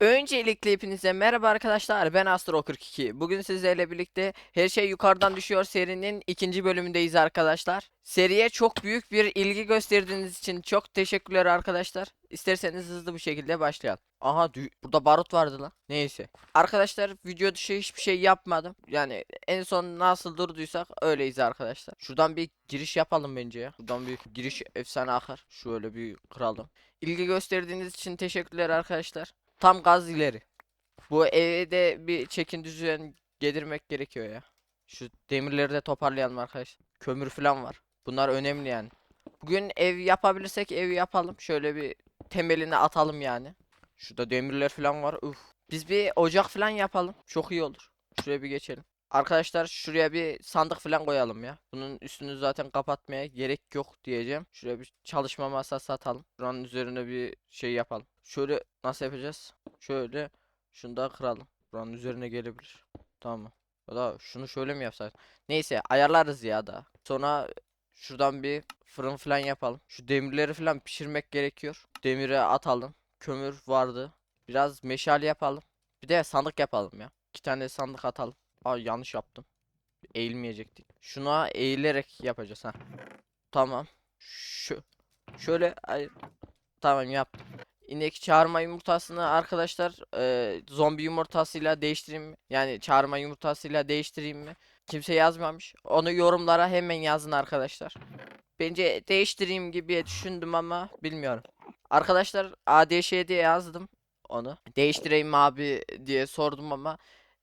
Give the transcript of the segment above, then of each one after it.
Öncelikle hepinize merhaba arkadaşlar ben Astro42 Bugün sizlerle birlikte Her Şey Yukarıdan Düşüyor serinin ikinci bölümündeyiz arkadaşlar. Seriye çok büyük bir ilgi gösterdiğiniz için çok teşekkürler arkadaşlar. İsterseniz hızlı bir şekilde başlayalım. Aha burada barut vardı lan. Neyse. Arkadaşlar video dışı hiçbir şey yapmadım. Yani en son nasıl durduysak öyleyiz arkadaşlar. Şuradan bir giriş yapalım bence ya. Şuradan bir giriş efsane akar. Şöyle bir kıralım. İlgi gösterdiğiniz için teşekkürler arkadaşlar Tam gaz ileri. Bu eve de bir çekin düzen getirmek gerekiyor ya. Şu demirleri de toparlayalım arkadaşlar. Kömür falan var. Bunlar önemli yani. Bugün ev yapabilirsek ev yapalım. Şöyle bir temelini atalım yani. Şurada demirler falan var. Uf. Biz bir ocak falan yapalım. Çok iyi olur. Şuraya bir geçelim. Arkadaşlar şuraya bir sandık falan koyalım ya. Bunun üstünü zaten kapatmaya gerek yok diyeceğim. Şuraya bir çalışma masası atalım. Buranın üzerine bir şey yapalım. Şöyle nasıl yapacağız? Şöyle şunu da kıralım. Buranın üzerine gelebilir. Tamam. Ya da şunu şöyle mi yapsak? Neyse ayarlarız ya da. Sonra şuradan bir fırın falan yapalım. Şu demirleri falan pişirmek gerekiyor. Demire atalım. Kömür vardı. Biraz meşale yapalım. Bir de sandık yapalım ya. İki tane sandık atalım. Aa yanlış yaptım. Eğilmeyecektik. Şuna eğilerek yapacağız ha. Tamam. Şu şöyle ay tamam yaptım. İnek çağırma yumurtasını arkadaşlar e, zombi yumurtasıyla değiştireyim mi? Yani çağırma yumurtasıyla değiştireyim mi? Kimse yazmamış. Onu yorumlara hemen yazın arkadaşlar. Bence değiştireyim gibi düşündüm ama bilmiyorum. Arkadaşlar ADŞ diye yazdım onu. Değiştireyim abi diye sordum ama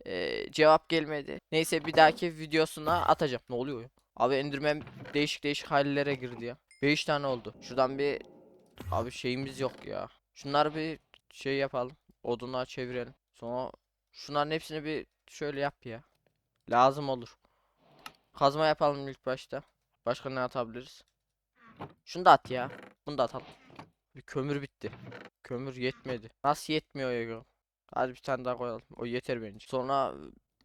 e, cevap gelmedi. Neyse bir dahaki videosuna atacağım. Ne oluyor? Abi Enderman değişik değişik hallere girdi ya. 5 tane oldu. Şuradan bir abi şeyimiz yok ya. Şunları bir şey yapalım. Oduna çevirelim. Sonra şunların hepsini bir şöyle yap ya. Lazım olur. Kazma yapalım ilk başta. Başka ne atabiliriz? Şunu da at ya. Bunu da atalım. Bir kömür bitti. Kömür yetmedi. Nasıl yetmiyor ya? Hadi bir tane daha koyalım. O yeter bence. Sonra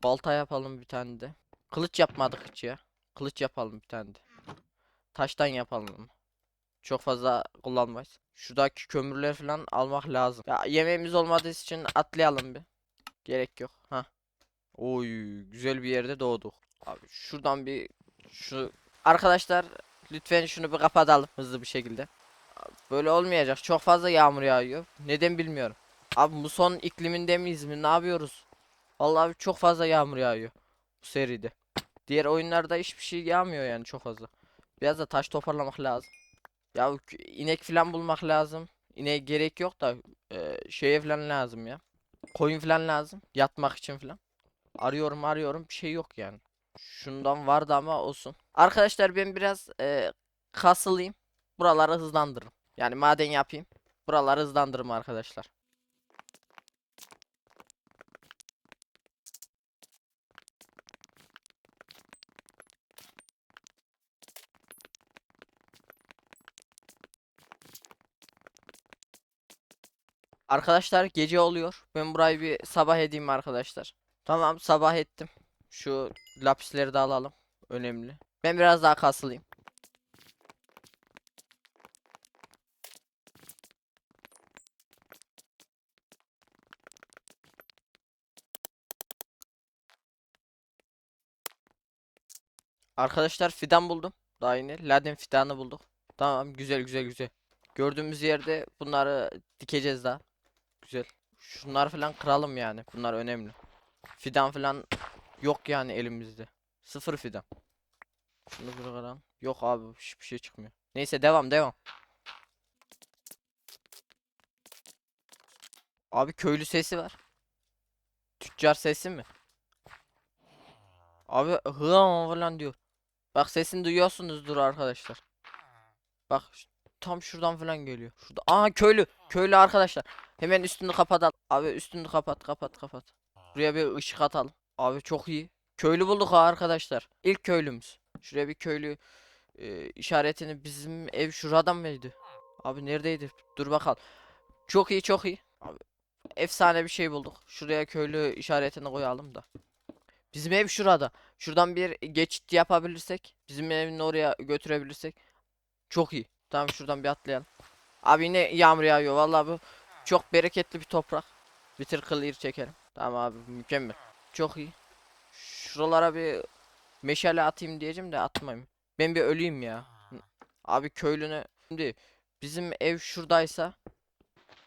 balta yapalım bir tane de. Kılıç yapmadık hiç ya. Kılıç yapalım bir tane de. Taştan yapalım. Çok fazla kullanmayız. Şuradaki kömürler falan almak lazım. Ya yemeğimiz olmadığı için atlayalım bir. Gerek yok. Ha. Oy güzel bir yerde doğduk. Abi şuradan bir şu arkadaşlar lütfen şunu bir kapatalım hızlı bir şekilde. Böyle olmayacak. Çok fazla yağmur yağıyor. Neden bilmiyorum. Abi muson ikliminde miyiz mi? Ne yapıyoruz? Vallahi çok fazla yağmur yağıyor bu seride. Diğer oyunlarda hiçbir şey yağmıyor yani çok fazla. Biraz da taş toparlamak lazım. Ya inek falan bulmak lazım. İneğe gerek yok da e, şeye falan lazım ya. Koyun falan lazım. Yatmak için falan. Arıyorum arıyorum bir şey yok yani. Şundan vardı ama olsun. Arkadaşlar ben biraz e, kasılayım. Buraları hızlandırırım. Yani maden yapayım. Buraları hızlandırırım arkadaşlar. Arkadaşlar gece oluyor. Ben burayı bir sabah edeyim arkadaşlar. Tamam sabah ettim. Şu lapisleri de alalım. Önemli. Ben biraz daha kasılayım. Arkadaşlar fidan buldum. Daha yeni. Ladin fidanı bulduk. Tamam güzel güzel güzel. Gördüğümüz yerde bunları dikeceğiz daha. Güzel. Şunlar falan kıralım yani. Bunlar önemli. Fidan falan yok yani elimizde. Sıfır fidan. Şunu bir kıralım. Yok abi hiçbir şey çıkmıyor. Neyse devam devam. Abi köylü sesi var. Tüccar sesi mi? Abi hıam falan diyor. Bak sesini duyuyorsunuzdur arkadaşlar. Bak tam şuradan falan geliyor. Şurada. Aa köylü. Köylü arkadaşlar. Hemen üstünü kapatalım. Abi üstünü kapat kapat kapat. Buraya bir ışık atalım. Abi çok iyi. Köylü bulduk ha arkadaşlar. İlk köylümüz. Şuraya bir köylü e, işaretini bizim ev şurada mıydı? Abi neredeydi? Dur bakalım. Çok iyi çok iyi. Abi efsane bir şey bulduk. Şuraya köylü işaretini koyalım da. Bizim ev şurada. Şuradan bir geçit yapabilirsek, bizim evin oraya götürebilirsek çok iyi. Tamam şuradan bir atlayalım. Abi yine yağmur yağıyor. Vallahi bu çok bereketli bir toprak. Bitir clear çekelim. Tamam abi mükemmel. Çok iyi. Şuralara bir meşale atayım diyeceğim de atmayayım. Ben bir öleyim ya. Abi köylüne şimdi bizim ev şuradaysa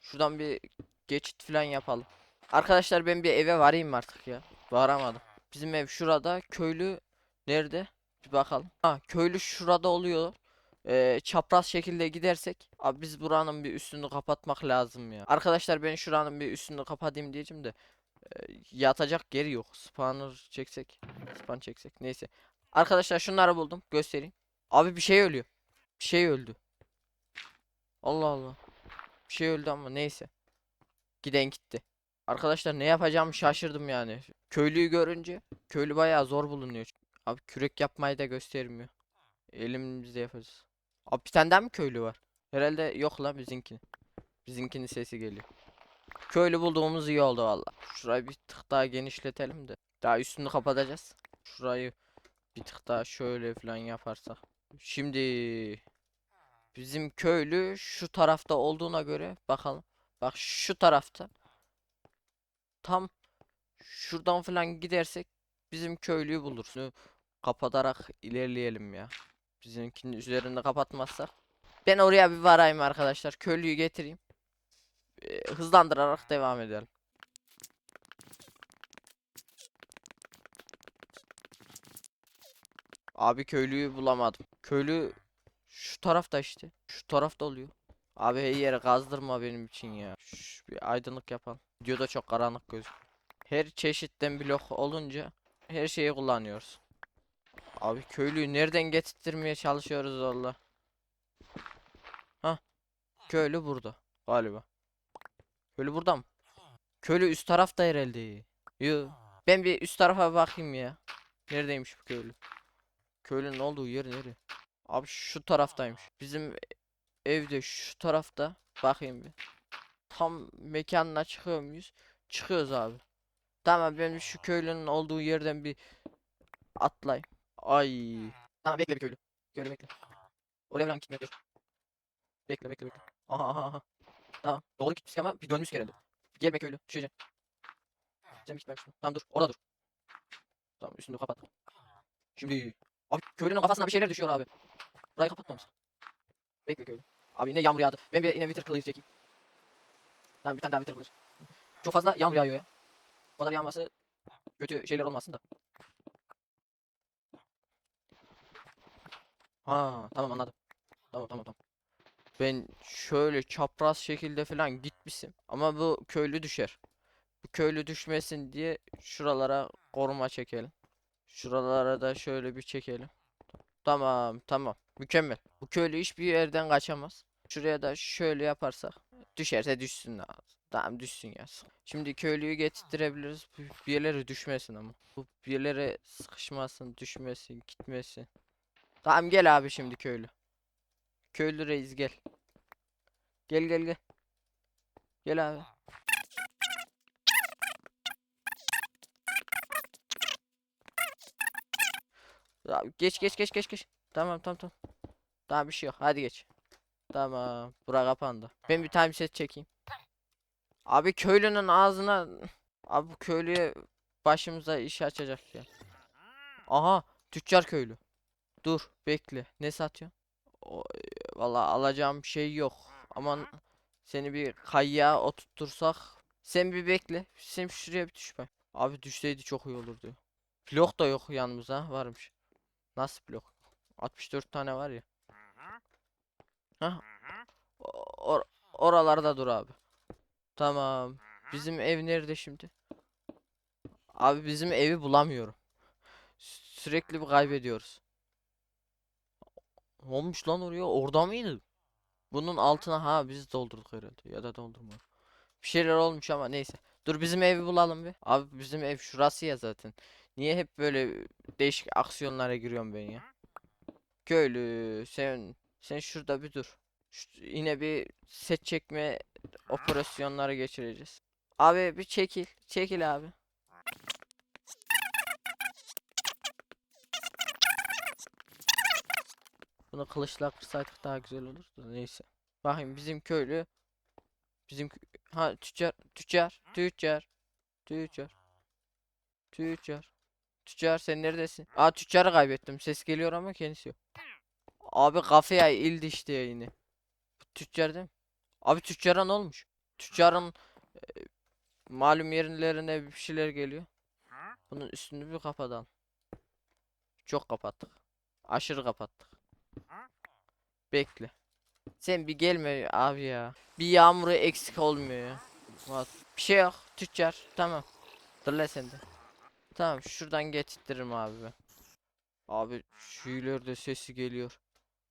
şuradan bir geçit falan yapalım. Arkadaşlar ben bir eve varayım artık ya. Varamadım. Bizim ev şurada. Köylü nerede? Bir bakalım. Ha köylü şurada oluyor. Ee, çapraz şekilde gidersek abi biz buranın bir üstünü kapatmak lazım ya. Arkadaşlar ben şuranın bir üstünü kapatayım diyeceğim de e, yatacak yeri yok. Spawner çeksek, spawn çeksek. Neyse. Arkadaşlar şunları buldum. Göstereyim. Abi bir şey ölüyor. Bir şey öldü. Allah Allah. Bir şey öldü ama neyse. Giden gitti. Arkadaşlar ne yapacağımı şaşırdım yani. Köylüyü görünce köylü bayağı zor bulunuyor. Abi kürek yapmayı da göstermiyor. Elimizde yaparız. Abi bir tane daha mı köylü var? Herhalde yok la bizimkini. Bizimkinin sesi geliyor. Köylü bulduğumuz iyi oldu valla. Şurayı bir tık daha genişletelim de. Daha üstünü kapatacağız. Şurayı bir tık daha şöyle falan yaparsak. Şimdi bizim köylü şu tarafta olduğuna göre bakalım. Bak şu tarafta. Tam şuradan falan gidersek bizim köylüyü buluruz. Bunu Kapatarak ilerleyelim ya. Bizimkinin üzerinde kapatmazsak. Ben oraya bir varayım arkadaşlar. Köylüyü getireyim. Ee, hızlandırarak devam edelim. Abi köylüyü bulamadım. Köylü şu tarafta işte. Şu tarafta oluyor. Abi her yere kazdırma benim için ya. Şş, bir aydınlık yapalım. Videoda çok karanlık gözüküyor. Her çeşitten blok olunca her şeyi kullanıyoruz. Abi köylüyü nereden getirtmeye çalışıyoruz valla. Hah. Köylü burada galiba. Köylü burada mı? Köylü üst tarafta herhalde. Yo. Ben bir üst tarafa bakayım ya. Neredeymiş bu köylü? Köylünün olduğu yer nere? Abi şu taraftaymış. Bizim evde şu tarafta. Bakayım bir. Tam mekanına çıkıyor muyuz? Çıkıyoruz abi. Tamam ben şu köylünün olduğu yerden bir atlayayım. Ay. Tamam bekle bir köylü. Köylü bekle. Oraya falan dur. Bekle bekle bekle. Aha aha aha. Tamam. Doğru gitmiş ama bir dönmüş herhalde. Gel be köylü. Düşeceksin. Sen gitmemişsin. Tamam dur. Orada dur. Tamam üstünü kapat. Şimdi. Abi köylünün kafasına bir şeyler düşüyor abi. Burayı kapatmamız. Bekle köylü. Abi yine yağmur yağdı. Ben bir yine bitir kılıcı çekeyim. Tamam bir tane daha bitir kılıcı. Çok fazla yağmur yağıyor ya. Bu kadar yağması kötü şeyler olmasın da. Ha tamam anladım. Tamam tamam tamam. Ben şöyle çapraz şekilde falan gitmişim. Ama bu köylü düşer. Bu köylü düşmesin diye şuralara koruma çekelim. Şuralara da şöyle bir çekelim. Tamam tamam. Mükemmel. Bu köylü hiçbir yerden kaçamaz. Şuraya da şöyle yaparsak. Düşerse düşsün abi. Tamam düşsün ya. Şimdi köylüyü getirtirebiliriz. Bu Bir yerlere düşmesin ama. Bu bir yerlere sıkışmasın, düşmesin, gitmesin. Tamam gel abi şimdi köylü. Köylü reis gel. Gel gel gel. Gel abi. Ya geç geç geç geç geç. Tamam tamam tamam. Daha bir şey yok. Hadi geç. Tamam. Bura kapandı. Ben bir time set çekeyim. Abi köylünün ağzına Abi bu köylüye başımıza iş açacak ya. Aha, tüccar köylü. Dur, bekle. Ne satıyorsun? O, valla alacağım şey yok. Aman seni bir kayya oturtursak. Sen bir bekle. Sen şuraya bir düş bak. Abi düşseydi çok iyi olurdu. Blok da yok yanımızda varmış. Nasıl blok? 64 tane var ya. Hah. Or- oralarda dur abi. Tamam. Bizim ev nerede şimdi? Abi bizim evi bulamıyorum. Sü- Sürekli bir kaybediyoruz. Olmuş lan oraya? Orada mıydı? Bunun altına ha biz doldurduk herhalde ya da doldurmadık. Bir şeyler olmuş ama neyse. Dur bizim evi bulalım bir. Abi bizim ev şurası ya zaten. Niye hep böyle değişik aksiyonlara giriyorum ben ya? Köylü sen sen şurada bir dur. Şu- yine bir set çekme operasyonları geçireceğiz. Abi bir çekil. Çekil abi. Bunu kılıçla kırsaydık daha güzel olurdu. Neyse. Bakayım bizim köylü Bizim ha tüccar tüccar tüccar tüccar tüccar tüccar sen neredesin? Aa tüccarı kaybettim. Ses geliyor ama kendisi yok. Abi kafaya ildi işte yine. Tüccar değil mi? Abi tüccara ne olmuş? Tüccarın e, malum yerlerine bir şeyler geliyor. Bunun üstünü bir kapatalım. Çok kapattık. Aşırı kapattık. Bekle. Sen bir gelme abi ya. Bir yağmuru eksik olmuyor ya. Bak, Bir şey yok. Tüccar. Tamam. Dur lan sen de. Tamam şuradan getirtirim abi ben. Abi şu ileride sesi geliyor.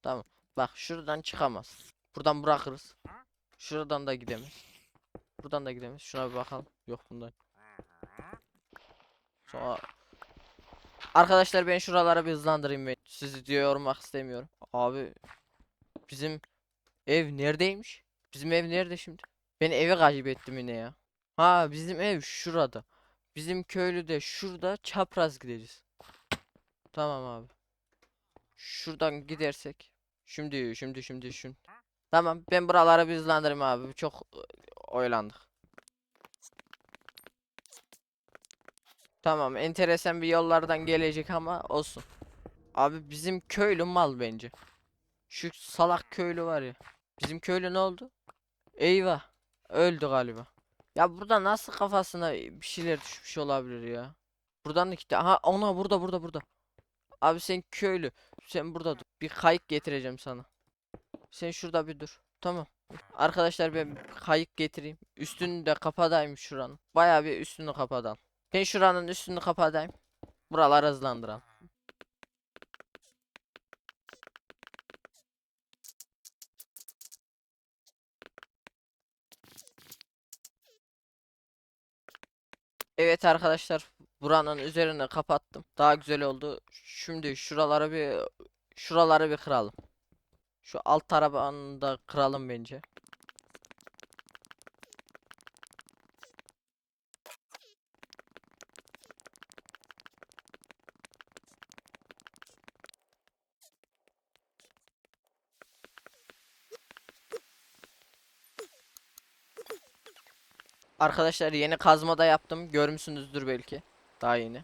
Tamam. Bak şuradan çıkamaz. Buradan bırakırız. Şuradan da gidemez. Buradan da gidemez. Şuna bir bakalım. Yok bundan. Sonra Arkadaşlar ben şuralara bir hızlandırayım ben. Sizi diyor yormak istemiyorum. Abi bizim ev neredeymiş? Bizim ev nerede şimdi? Ben evi kaybettim yine ya. Ha bizim ev şurada. Bizim köylü de şurada çapraz gideceğiz. Tamam abi. Şuradan gidersek. Şimdi şimdi şimdi şimdi. Tamam ben buraları bir hızlandırayım abi. Çok ıı, oyalandık. Tamam enteresan bir yollardan gelecek ama olsun. Abi bizim köylü mal bence. Şu salak köylü var ya. Bizim köylü ne oldu? Eyvah. Öldü galiba. Ya burada nasıl kafasına bir şeyler düşmüş olabilir ya. Buradan da gitti. Aha ona burada burada burada. Abi sen köylü. Sen burada dur. Bir kayık getireceğim sana. Sen şurada bir dur. Tamam. Arkadaşlar ben kayık getireyim. Üstünü de kapadayım şuranın. Bayağı bir üstünü kapadan. Ben şuranın üstünü kapatayım. Buraları hızlandıralım. Evet arkadaşlar buranın üzerine kapattım. Daha güzel oldu. Şimdi şuraları bir şuraları bir kıralım. Şu alt tarafını da kıralım bence. Arkadaşlar yeni kazma da yaptım. Görmüşsünüzdür belki. Daha yeni.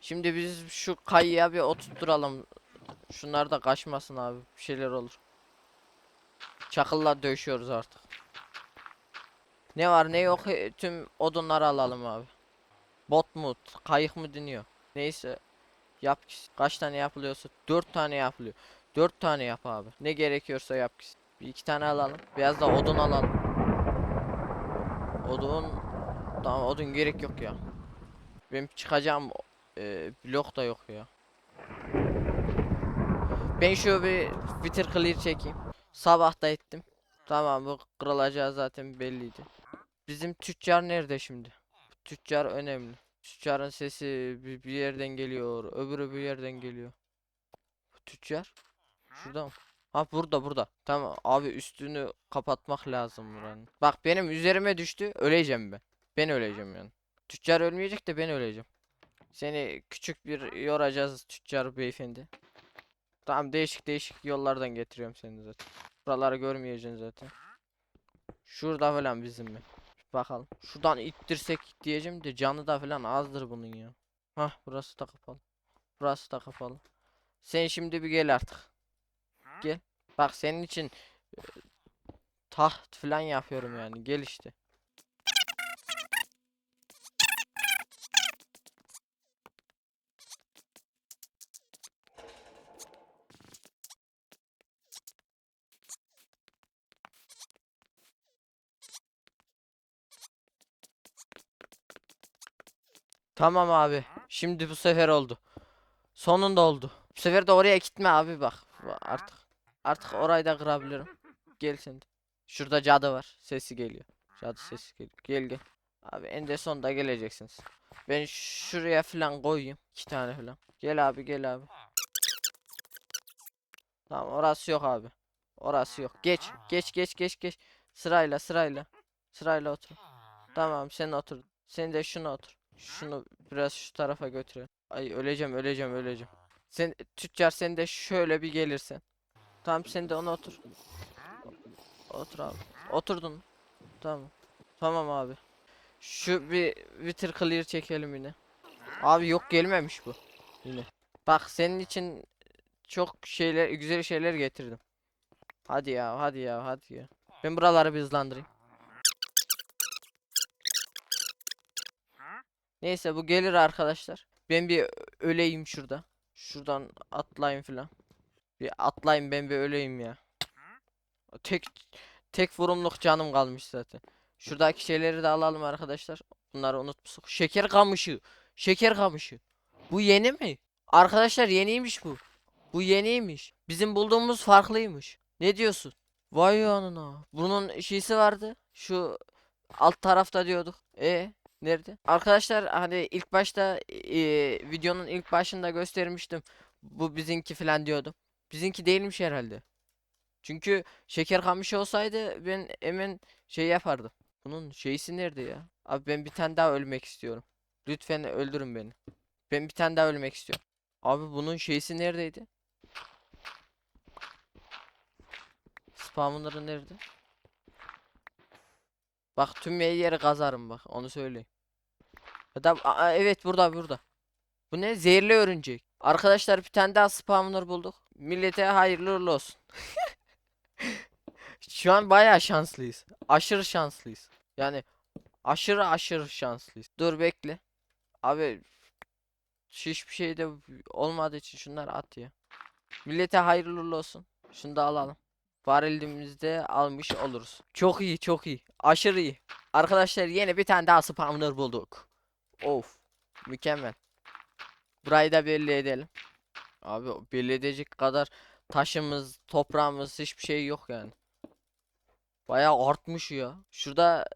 Şimdi biz şu kayıya bir oturtturalım. Şunlar da kaçmasın abi. Bir şeyler olur. Çakılla dövüşüyoruz artık. Ne var ne yok tüm odunları alalım abi. Bot mu kayık mı deniyor. Neyse. Yap. Kaç tane yapılıyorsa. Dört tane yapılıyor. Dört tane yap abi. Ne gerekiyorsa yap. Bir iki tane alalım. Biraz da odun alalım. Odun tamam odun gerek yok ya. Benim çıkacağım e, blok da yok ya. Ben şu bir Twitter clear çekeyim. Sabah da ettim. Tamam bu kırılacağı zaten belliydi. Bizim tüccar nerede şimdi? Tüccar önemli. Tüccarın sesi bir, bir yerden geliyor, öbürü bir yerden geliyor. Tüccar şurada mı? Ha burada burada. Tamam abi üstünü kapatmak lazım buranın. Bak benim üzerime düştü. Öleceğim ben. Ben öleceğim yani. Tüccar ölmeyecek de ben öleceğim. Seni küçük bir yoracağız tüccar beyefendi. Tamam değişik değişik yollardan getiriyorum seni zaten. Buraları görmeyeceksin zaten. Şurada falan bizim mi? Bakalım. Şuradan ittirsek diyeceğim de canı da falan azdır bunun ya. Hah burası da kapalı. Burası da kapalı. Sen şimdi bir gel artık. Gel. Bak senin için e, taht falan yapıyorum yani. Gel işte. Tamam abi. Şimdi bu sefer oldu. Sonunda oldu. Bu sefer de oraya gitme abi bak. Artık artık orayı da kırabilirim. Gel sen. Şurada cadı var. Sesi geliyor. Cadı sesi geliyor. Gel gel. Abi en de sonunda geleceksiniz. Ben şuraya falan koyayım. iki tane falan. Gel abi gel abi. Tamam orası yok abi. Orası yok. Geç geç geç geç geç. Sırayla sırayla. Sırayla otur. Tamam sen otur. Sen de şuna otur. Şunu biraz şu tarafa götürelim. Ay öleceğim öleceğim öleceğim. Sen tüccar sen de şöyle bir gelirsen. Tamam sen de ona otur. Otur abi. Oturdun. Tamam. Tamam abi. Şu bir Wither clear çekelim yine. Abi yok gelmemiş bu. Yine. Bak senin için çok şeyler güzel şeyler getirdim. Hadi ya hadi ya hadi ya. Ben buraları bir hızlandırayım. Neyse bu gelir arkadaşlar. Ben bir öleyim şurada. Şuradan atlayayım filan. Bir atlayayım ben bir öleyim ya. Tek tek vurumluk canım kalmış zaten. Şuradaki şeyleri de alalım arkadaşlar. Bunları unutmuşuz. Şeker kamışı. Şeker kamışı. Bu yeni mi? Arkadaşlar yeniymiş bu. Bu yeniymiş. Bizim bulduğumuz farklıymış. Ne diyorsun? Vay anına. Bunun şeysi vardı. Şu alt tarafta diyorduk. E nerede? Arkadaşlar hani ilk başta e, videonun ilk başında göstermiştim. Bu bizinki falan diyordum. Bizinki değilmiş herhalde. Çünkü şeker kamışı olsaydı ben hemen şey yapardım. Bunun şeysi nerede ya? Abi ben bir tane daha ölmek istiyorum. Lütfen öldürün beni. Ben bir tane daha ölmek istiyorum. Abi bunun şeysi neredeydi? Spawner'ı nerede? Bak tüm yeri kazarım bak onu söyleyeyim. Ya da Aa, evet burada burada. Bu ne? Zehirli örümcek. Arkadaşlar bir tane daha spawner bulduk. Millete hayırlı uğurlu olsun. Şu an bayağı şanslıyız. Aşırı şanslıyız. Yani aşırı aşırı şanslıyız. Dur bekle. Abi hiçbir şey de olmadığı için şunları at ya. Millete hayırlı olsun. Şunu da alalım. Var elimizde almış oluruz. Çok iyi çok iyi. Aşırı iyi. Arkadaşlar yine bir tane daha spawner bulduk. Of. Mükemmel. Burayı da belli edelim. Abi edecek kadar taşımız, toprağımız hiçbir şey yok yani. Bayağı artmış ya. Şurada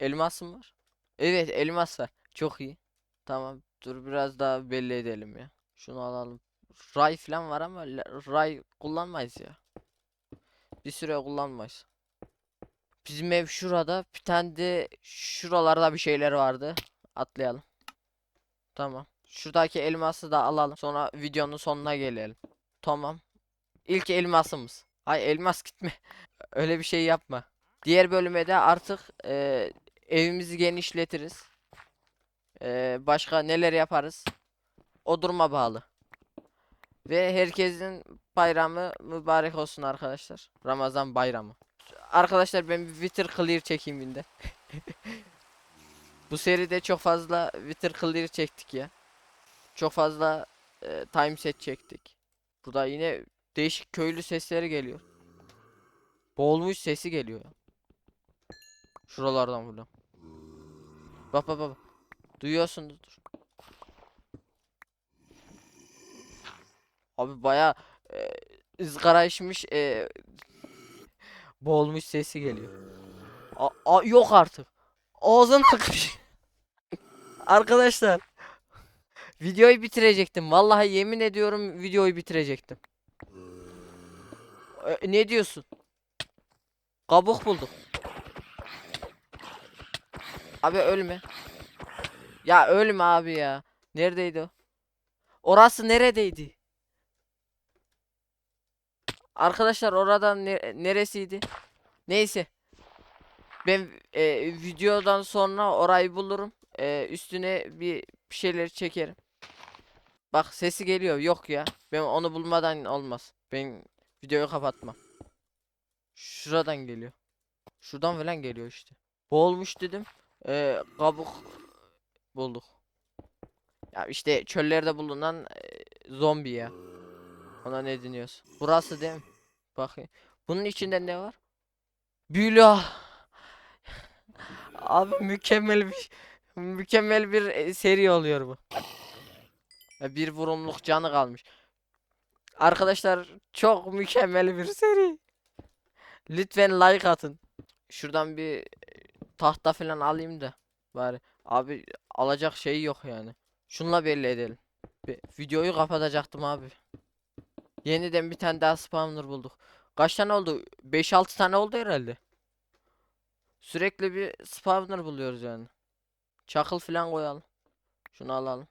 elmas mı var? Evet elmas var. Çok iyi. Tamam dur biraz daha belli edelim ya. Şunu alalım. Ray falan var ama ray kullanmayız ya. Bir süre kullanmayız. Bizim ev şurada. Bir tane de şuralarda bir şeyler vardı. Atlayalım. Tamam. Şuradaki elması da alalım. Sonra videonun sonuna gelelim. Tamam. İlk elmasımız. Ay elmas gitme. Öyle bir şey yapma. Diğer bölüme de artık eee, evimizi genişletiriz. Eee, başka neler yaparız? O duruma bağlı. Ve herkesin bayramı mübarek olsun arkadaşlar. Ramazan bayramı. Arkadaşlar ben bir Wither Clear çekeyim binde. Bu seride çok fazla Wither Clear çektik ya. Çok fazla e, time set çektik. Burada yine değişik köylü sesleri geliyor. Boğulmuş sesi geliyor. Şuralardan buradan. Bak bak bak. Duyuyorsun dur. Abi baya e, ızgara içmiş e, boğulmuş sesi geliyor. A, a- yok artık. Ağzına akmış. Arkadaşlar. Videoyu bitirecektim. Vallahi yemin ediyorum videoyu bitirecektim. E, ne diyorsun? Kabuk bulduk. Abi ölme. Ya ölme abi ya. Neredeydi o? Orası neredeydi? Arkadaşlar oradan ne- neresiydi? Neyse. Ben e, videodan sonra orayı bulurum. E, üstüne bir, bir şeyler çekerim. Bak sesi geliyor. Yok ya. Ben onu bulmadan olmaz. Ben videoyu kapatmam. Şuradan geliyor. Şuradan falan geliyor işte. Boğulmuş dedim. E, kabuk bulduk. Ya işte çöllerde bulunan e, zombi ya. Ona ne deniyorsun? Burası değil mi? Bakayım. Bunun içinde ne var? Büyülü Abi mükemmel bir mükemmel bir e, seri oluyor bu. Ya Bir vurumluk canı kalmış. Arkadaşlar çok mükemmel bir seri. Lütfen like atın. Şuradan bir e, tahta falan alayım da bari. Abi alacak şey yok yani. Şunla belli edelim. Bir videoyu kapatacaktım abi. Yeniden bir tane daha spawner bulduk. Kaç tane oldu? 5-6 tane oldu herhalde. Sürekli bir spawner buluyoruz yani. Çakıl falan koyalım. Şunu alalım.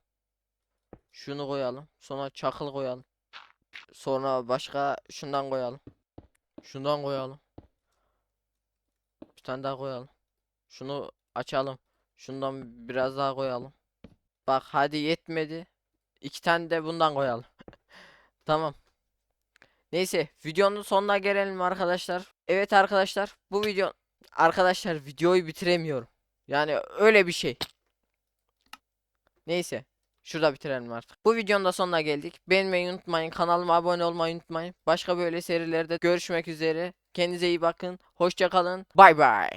Şunu koyalım. Sonra çakıl koyalım. Sonra başka şundan koyalım. Şundan koyalım. Bir tane daha koyalım. Şunu açalım. Şundan biraz daha koyalım. Bak hadi yetmedi. İki tane de bundan koyalım. Tamam. Neyse videonun sonuna gelelim arkadaşlar. Evet arkadaşlar bu video arkadaşlar videoyu bitiremiyorum. Yani öyle bir şey. Neyse. Şurada bitirelim artık. Bu videonun da sonuna geldik. Beğenmeyi unutmayın. Kanalıma abone olmayı unutmayın. Başka böyle serilerde görüşmek üzere. Kendinize iyi bakın. Hoşça kalın. Bay bay.